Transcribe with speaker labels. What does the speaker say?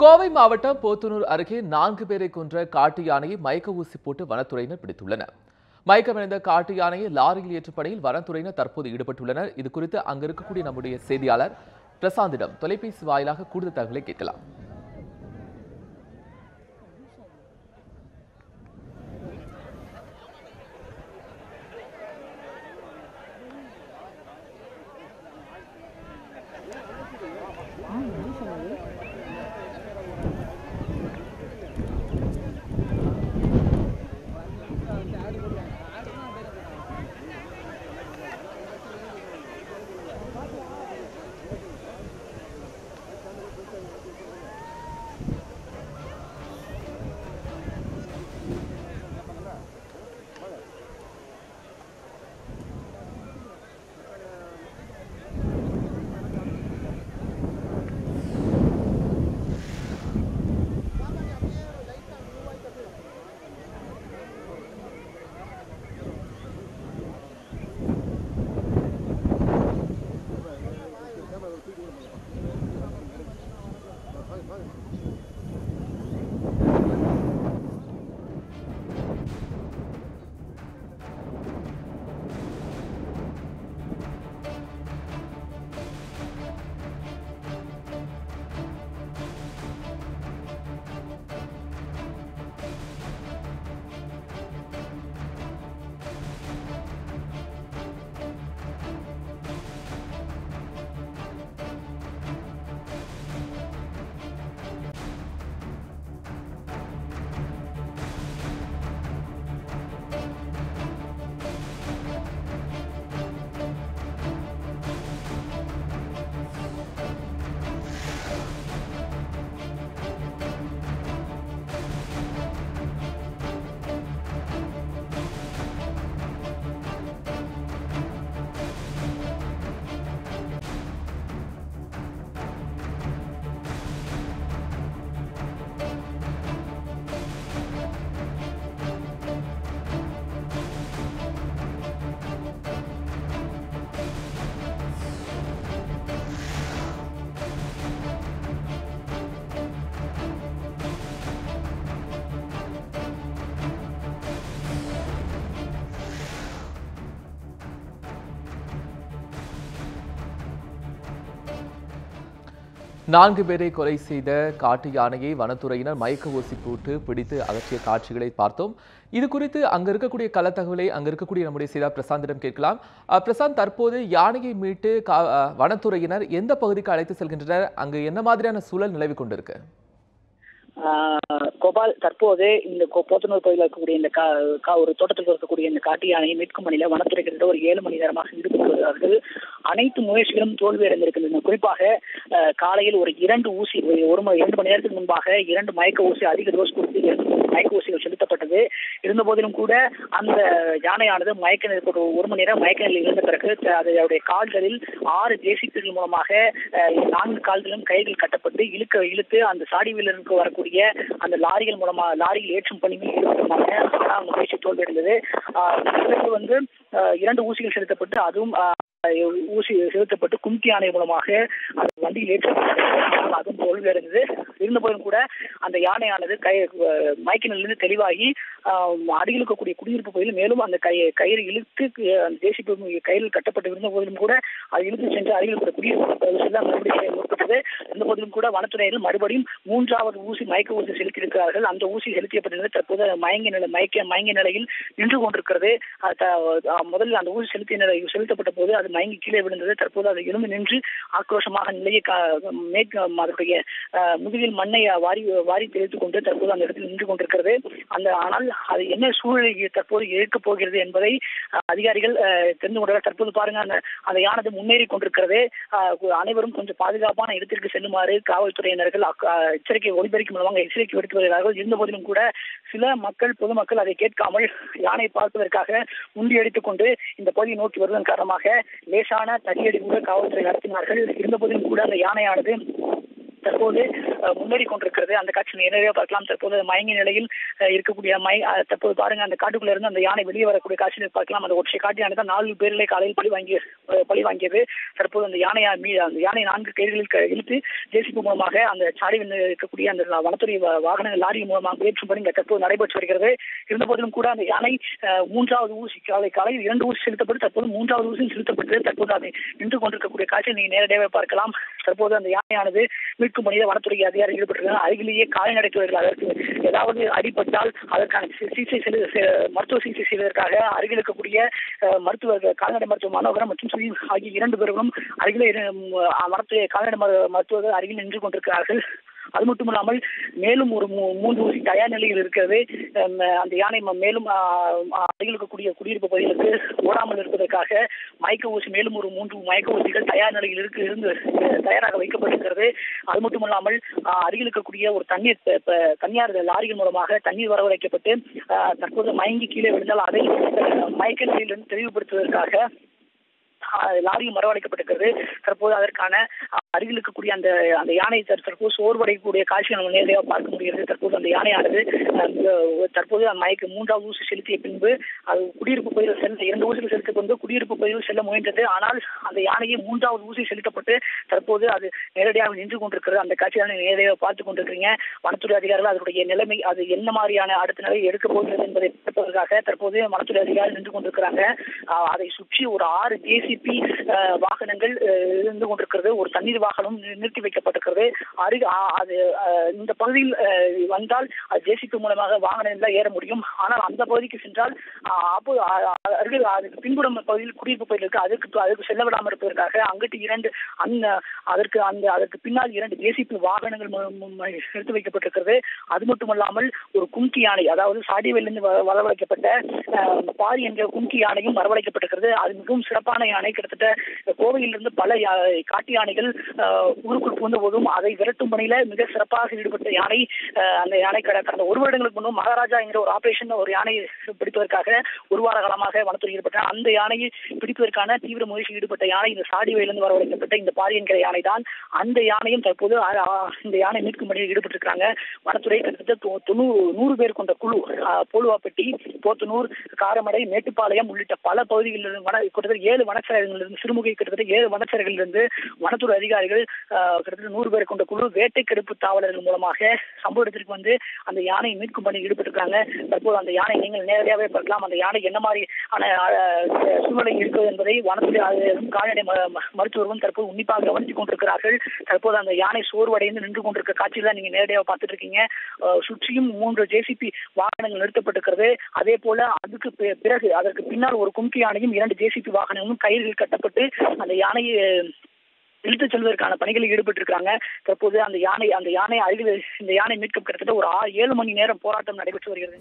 Speaker 1: கோவை மாவட்டம் போத்தனூர் அருகே நான்கு பேரை கொன்ற காட்டு யானையை மயக்க ஊசி போட்டு வனத்துறையினர் பிடித்துள்ளனர். மயக்கமடைந்த காட்டு யானையை லாரியில் ஏற்றும் பணியில் வனத்துறையினர் தற்போது ஈடுபட்டுள்ளனர். இது குறித்து அங்கு இருக்கக்கூடிய நம்முடைய செய்தியாளர் பிரசாந்திடம் தொலைபேசி வாயிலாக கூடுதல் தகவலை கேட்கலாம். நான்கு பேரை கொலை செய்த காட்டு யானையை வனத்துறையினர் மயக்க ஊசி போட்டு பிடித்து அகற்றிய காட்சிகளை பார்த்தோம். இது குறித்து அங்க இருக்கக்கூடிய கள தகவலை அங்க இருக்கக்கூடிய நம்முடைய செய்தா பிரசாந்திடம் கேட்கலாம். பிரசாந்த் தற்போது யானையை மீட்டு கா- வனத்துறையினர் எந்த பகுதிக்கு அழைத்து செல்கின்றனர்? அங்கு என்ன மாதிரியான சூழல் நிலவி கொண்டிருக்கு?
Speaker 2: ஆஹ் கோபால் தற்போது இந்த கோ- போத்தனூர் பகுதியில் இருக்கக்கூடிய இந்த கா கா- ஒரு தோட்டத்தில் இருக்கக்கூடிய இந்த காட்டு யானையை மீட்கும் பணியில வனத்துறை கிட்ட ஒரு ஏழு மணி நேரமாக ஈடுபட்டு வருகிறார்கள். அனைத்து முயற்சிகளும் தோல்வி அடைந்திருக்கின்றன குறிப்பாக காலையில் ஒரு இரண்டு ஊசி ஒரு- ஒரு இரண்டு மணி நேரத்துக்கு முன்பாக இரண்டு மயக்க ஊசி அதிக டோஸ் கொடுத்து மயக்க ஊசிகள் செலுத்தப்பட்டது. இருந்த போதிலும் கூட அந்த யானையானது மயக்க நிலை ஒரு மணி நேரம் மயக்க நிலையில் இருந்த பிறகு அதனுடைய கால்களில் ஆறு ஜேசிபிகள் மூலமாக நான்கு கால்களும் கைகள் கட்டப்பட்டு இழுக்க இழுத்து அந்த சாடி வீலருக்கு வரக்கூடிய அந்த லாரிகள் மூலமாக லாரியில் ஏற்றும் பணியில் ஈடுபட்டிருந்தாங்க முயற்சி தோல்வியடைந்தது. இதற்கு வந்து இரண்டு ஊசிகள் செலுத்தப்பட்டு அதுவும் ஊசி செலுத்தப்பட்டு கும்கி யானை மூலமாக அந்த வண்டியில் ஏற்றப்பட்டது அதுவும் தோல்வியடைந்தது. இருந்த போதும் கூட அந்த யானையானது கை மயக்கினிலிருந்து தெளிவாகி ஆஹ் அருகில் இருக்கக்கூடிய குடியிருப்பு பகுதியில் மேலும் அந்த கை கயிறு இழுத்து அஹ், அந்த ஜேசிபி கயிறில் கட்டப்பட்டு இருந்த போதிலும் கூட அது இழுத்து சென்று அருகில் இருக்கிற குடியிருப்பு பகுதியில் மறுபடியும் முற்பட்டது இருந்த போதிலும் கூட வனத்துறையினர் மறுபடியும் மூன்றாவது ஊசி மயக்க ஊசி செலுத்தியிருக்கிறார்கள். அந்த ஊசி செலுத்தியப்பட்டிருந்தது தற்போது மயங்க நிலை மயக்க மயங்க நிலையில் நின்று கொண்டிருக்கிறது. முதலில் அந்த ஊசி செலுத்திய நிலை செலுத்தப்பட்ட போது அது மயங்கி கீழே விழுந்தது. தற்போது அது எழுந்து நின்று ஆக்ரோஷமாக நிலையை அதனுடைய முதுகில் மண்ணை வாரி வாரி தெளித்துக் கொண்டு தற்போது அந்த இடத்தில் நின்று கொண்டிருக்கிறது. அந்த ஆனால் அது என்ன சூழ்நிலை தற்போது இருக்கப் போகிறது என்பதை அதிகாரிகள் தெரிந்து கொண்டார் தற்போது பாருங்க அந்த அந்த யானது முன்னேறி கொண்டிருக்கிறது. அனைவரும் கொஞ்சம் பாதுகாப்பான இடத்திற்கு செல்லுமாறு காவல்துறையினர்கள் எச்சரிக்கை ஒளிபெருக்கி மூலமாக எச்சரிக்கை விடுத்து வருகிறார்கள். இருந்த போதிலும் கூட சில மக்கள் பொதுமக்கள் அதை கேட்காமல் யானை பார்ப்பதற்காக முண்டியடித்துக் கொண்டு இந்த பகுதியை நோக்கி வருவதன் காரணமாக லேசான தடியடி கூட காவல்துறை நடத்தினார்கள் இருந்தபோதிலும் கூட அந்த யானையானது தற்போது முன்னேறி கொண்டிருக்கிறது. அந்த காட்சி நேரடியாக பார்க்கலாம். தற்போது மயங்கிய நிலையில் இருக்கக்கூடிய மை தற்போது பாருங்க அந்த காட்டுக்குள்ள இருந்து அந்த யானை வெளியே வரக்கூடிய காட்சியை பார்க்கலாம். அந்த ஒற்றை காட்டு யானை தான் நாலு பேரிலே காலையில் பழி வாங்கிய பழி வாங்கியது. தற்போது அந்த யானையா மீ அந்த யானை நான்கு கைகளில் இழுத்து ஜேசிபி மூலமாக அந்த சாலையில் இருக்கக்கூடிய அந்த வனத்துறை வாகனங்கள் வாகன லாரி மூலமாக முயற்சி பணி தற்போது நடைபெற்று வருகிறது. இருந்த போதிலும் கூட அந்த யானை மூன்றாவது ஊசி காலை காலையில் இரண்டு ஊசி செலுத்தப்பட்டு தற்போது மூன்றாவது ஊசி செலுத்தப்பட்டு தற்போது அதை நின்று கொண்டிருக்கக்கூடிய காட்சியை நீங்க நேரடியாக பார்க்கலாம். தற்போது அந்த யானையானது மீட்கும் மனித வனத்துறை அதிகாரி ஈடுபட்டிருக்காங்க. அருகிலேயே கால்நடைத்துறைகள் அதற்கு ஏதாவது அடிபட்டால் அதற்கான சிகிச்சை செலு- மருத்துவ சிகிச்சை செய்வதற்காக அருகில் இருக்கக்கூடிய அஹ், மருத்துவர்கள் கால்நடை மருத்துவ மனோகரம் மற்றும் சுயி ஆகிய இரண்டு பேர்களும் அருகிலே இரு- கால்நடை மரு- மருத்துவர்கள் அருகில் நின்று கொண்டிருக்கிறார்கள். அது மட்டும் இல்லாமல் மேலும் ஒரு மூ- மூன்று ஊசி தயார் நிலையில் இருக்கிறது. அந்த யானை ம- மேலும் ஆ, அருகில் இருக்கக்கூடிய குடியிருப்பு பகுதிகளுக்கு ஓடாமல் இருப்பதற்காக மயக்க ஊசி மேலும் ஒரு மூன்று மயக்க ஊசிகள் தயார் நிலையில் இருக்கு இருந்து தயாராக வைக்கப்பட்டிருக்கிறது. அது மட்டும் இல்லாமல் அருகில் இருக்கக்கூடிய ஒரு தண்ணீர் தனியார் லாரிகள் மூலமாக தண்ணீர் வரவழைக்கப்பட்டு தற்போது மயங்கி கீழே விழுந்தால் அதை மயக்க நிலையிலிருந்து தெளிவுபடுத்துவதற்காக லாரி லாரியும் தற்போது அதற்கான அருகில் இருக்கக்கூடிய அந்த அந்த யானை தற்~ தற்போது சோர்வடையக்கூடிய காட்சியை நம்ம நேரடியாக பார்க்க முடிகிறது. தற்போது அந்த யானையானது தற்போது அந்த மயக்கு மூன்றாவது ஊசி செலுத்திய பின்பு அது குடியிருப்பு பகுதியில் செல்ல இரண்டு ஊசிகள் செலுத்திய கொண்டு குடியிருப்பு பகுதியில் செல்ல முயன்றது. ஆனால் அந்த யானையை மூன்றாவது ஊசி செலுத்தப்பட்டு தற்போது அது நேரடியாக நின்று கொண்டிருக்கிறது. அந்த காட்சியான நேரடியாக பார்த்து கொண்டிருக்கிறீங்க. வனத்துறை அதிகாரிகள் அதனுடைய நிலைமை அது என்ன மாதிரியான அடுத்த நிலை எடுக்க போகிறது என்பதை பார்ப்பதற்காக தற்போது வனத்துறை அதிகாரிகள் நின்று கொண்டிருக்கிறாங்க. அதை சுற்றி ஒரு ஆறு ஜேசிபி வாகனங்கள் இருந்து கொண்டிருக்கிறது. ஒரு தண்ணீர் வாகனம் நிறுத்தி வைக்கப்பட்டிருக்கிறது. அருகில் அது இந்த பகுதியில் வந்தால் ஜேசிபி மூலமாக வாகனம் தான் ஏற முடியும். ஆனால் அந்த பகுதிக்கு சென்றால் அப்போ அருகில் அதுக்கு பின்புறம் பகுதியில் குடியிருப்பு பகுதியில் இருக்கு. அதுக்கு அதுக்கு செல்ல விடாமல் இருப்பதற்காக அங்கிட்டு இரண்டு அந்த அதற்கு அந்த அதற்கு பின்னால் இரண்டு ஜேசிபி வாகனங்கள் நிறுத்தி வைக்கப்பட்டிருக்கிறது. அது மட்டுமல்லாமல் ஒரு கும்கி யானை அதாவது சாடிவேலிருந்து வ- வரவழைக்கப்பட்ட பாரி என்ற கும்கி யானையும் வரவழைக்கப்பட்டிருக்கிறது. அது மிகவும் சிறப்பான யானை. கிட்டத்தட்ட கோவையிலிருந்து பல காட்டு யானைகள் ஊருக்குள் புகுந்து போதும் அதை விரட்டும் பணியில மிக சிறப்பாக ஈடுபட்ட யானை அந்த யானை கட- கடந்த ஒரு வருடங்களுக்கு முன்பு மகாராஜா என்கிற ஒரு ஆபரேஷன் ஒரு யானை பிடிப்பதற்காக ஒரு வார காலமாக வனத்துறை ஈடுபட்ட அந்த யானையை பிடிப்பதற்கான தீவிர முயற்சியில் ஈடுபட்ட யானை இந்த சாடிவையிலிருந்து வரவழைக்கப்பட்ட இந்த பாரி என்கிற யானை தான் அந்த யானையும் தற்போது இந்த யானை மீட்கும் பணியில் ஈடுபட்டிருக்கிறாங்க. வனத்துறை கிட்டத்தட்ட தொண்ணூறு நூறு பேர் கொண்ட குழு போலுவாப்பட்டி போத்தனூர் காரமடை மேட்டுப்பாளையம் உள்ளிட்ட பல பகுதிகளிலிருந்து வன கிட்டத்தட்ட ஏழு வனச்சரகங்களிலிருந்து சிறுமுகை கிட்டத்தட்ட ஏழு வனச்சரகளிலிருந்து வனத்துறை அதிகாரிகள் கிட்டத்தட்ட நூறு பேர் கொண்ட குழு வேட்டை கெடுப்பு தாவலர்கள் மூலமாக சம்பவ இடத்திற்கு வந்து அந்த யானையை மீட்கும் பணியில் ஈடுபட்டிருக்காங்க. தற்போது அந்த யானை நீங்கள் நேரடியாகவே பார்க்கலாம். அந்த யானை என்ன மாதிரியான சூழ்நிலை இருக்கிறது என்பதை வனத்துறை கால்நடை மருத்துவர்களும் தற்போது உன்னிப்பாக கவனித்துக் கொண்டிருக்கிறார்கள். தற்போது அந்த யானை சோர்வடைந்து நின்று கொண்டிருக்க காட்சியில் தான் நீங்க நேரடியாக பார்த்துட்டு இருக்கீங்க சுற்றியும் மூன்று ஜேசிபி வாகனங்கள் நிறுத்தப்பட்டிருக்கிறது. அதே போல அதுக்கு பிறகு அதற்கு பின்னால் ஒரு கும்கி யானையும் இரண்டு ஜேசிபி வாகனங்களும் கயிறுகள் கட்டப்பட்டு அந்த யானையை இழுத்துச் செல்வதற்கான பணிகளில் ஈடுபட்டிருக்காங்க தற்போது அந்த யானை அந்த யானை அருகில் இந்த யானை மீட்கும் கிட்டத்தட்ட ஒரு ஏழு மணி நேரம் போராட்டம் நடைபெற்று வருகிறது.